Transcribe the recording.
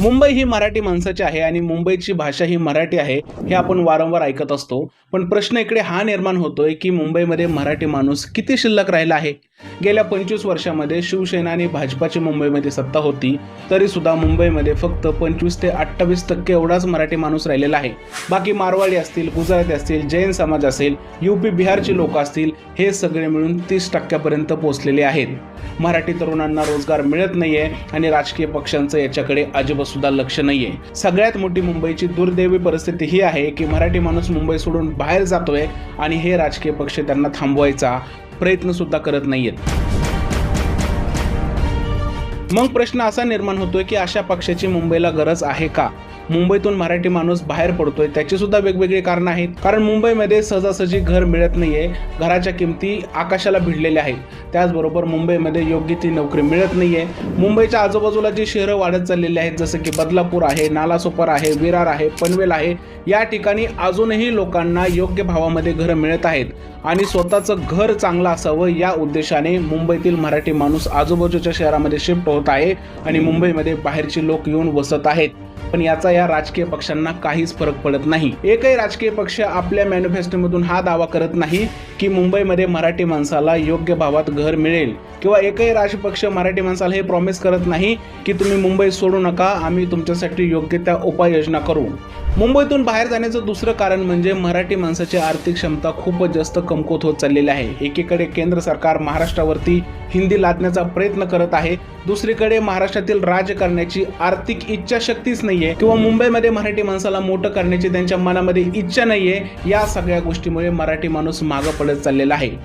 मुंबई ही मराठी माणसाची आहे आणि मुंबईची भाषा ही मराठी आहे हे आपण वारंवार ऐकत असतो. पण प्रश्न इकडे हा निर्माण होतोय की मुंबईमध्ये मराठी माणूस किती शिल्लक राहिला आहे? गेल्या पंचवीस वर्षामध्ये शिवसेना आणि भाजपाची मुंबईमध्ये सत्ता होती तरी सुद्धा मुंबईमध्ये फक्त पंचवीस ते अठ्ठावीस टक्के एवढाच मराठी माणूस राहिलेला आहे. बाकी मारवाडी असतील गुजराती असतील जैन समाज असेल युपी बिहारची लोक असतील हे सगळे मिळून तीस टक्क्यापर्यंत पोहोचलेले आहेत. मराठी तरुणांना रोजगार मिळत नाहीये आणि राजकीय पक्षांचं याच्याकडे अजिबात सुद्धा लक्ष नाहीये. सगळ्यात मोठी मुंबईची दुर्दैवी परिस्थिती ही आहे की मराठी माणूस मुंबई सोडून बाहेर जातोय आणि हे राजकीय पक्ष त्यांना थांबवायचा प्रयत्न सुद्धा करत नाहीयेत. मग प्रश्न असा निर्माण होतोय की अशा पक्षाची मुंबईला गरज आहे का? मुंबईतून मराठी माणूस बाहेर पडतोय त्याची सुद्धा वेगवेगळी कारणं आहेत. कारण मुंबईमध्ये सहजासहजी घर मिळत नाहीये घराच्या किमती आकाशाला भिडलेल्या आहेत. त्याचबरोबर मुंबईमध्ये योग्य ती नोकरी मिळत नाहीये. मुंबईच्या आजूबाजूला जी शहरं वाढत चाललेली आहेत जसं की बदलापूर आहे नालासोपर आहे विरार आहे पनवेल आहे या ठिकाणी अजूनही लोकांना योग्य भावामध्ये घरं मिळत आहेत. आणि स्वतःचं घर चांगलं असावं या उद्देशाने मुंबईतील मराठी माणूस आजूबाजूच्या शहरामध्ये शिफ्ट होत आहे आणि मुंबईमध्ये बाहेरचे लोक येऊन वसत आहेत. पण याचा या राजकीय पक्षांना काहीच फरक पडत नाही. एकही राजकीय पक्ष आपल्या मॅनिफेस्टोमधून हा दावा करत नाही की मुंबईमध्ये मराठी माणसाला योग्य भावात घर मिळेल किंवा एकही राजपक्ष मराठी माणसाला हे प्रॉमिस करत नाही की तुम्ही मुंबई सोडू नका आम्ही तुमच्यासाठी योग्य त्या उपाययोजना करू. मुंबईतून बाहेर जाण्याचं दुसरं कारण म्हणजे मराठी माणसाची आर्थिक क्षमता खूपच जास्त कमकुवत होत चाललेली आहे. एकीकडे केंद्र सरकार महाराष्ट्रावरती हिंदी लादण्याचा प्रयत्न करत आहे दुसरीकडे महाराष्ट्रातील राज्य करण्याची आर्थिक इच्छाशक्तीच नाहीये किंवा मुंबईमध्ये मराठी माणसाला मोठं करण्याची त्यांच्या मनामध्ये इच्छा नाहीये या सगळ्या गोष्टीमुळे मराठी माणूस मागं पडतो चाललेला आहे.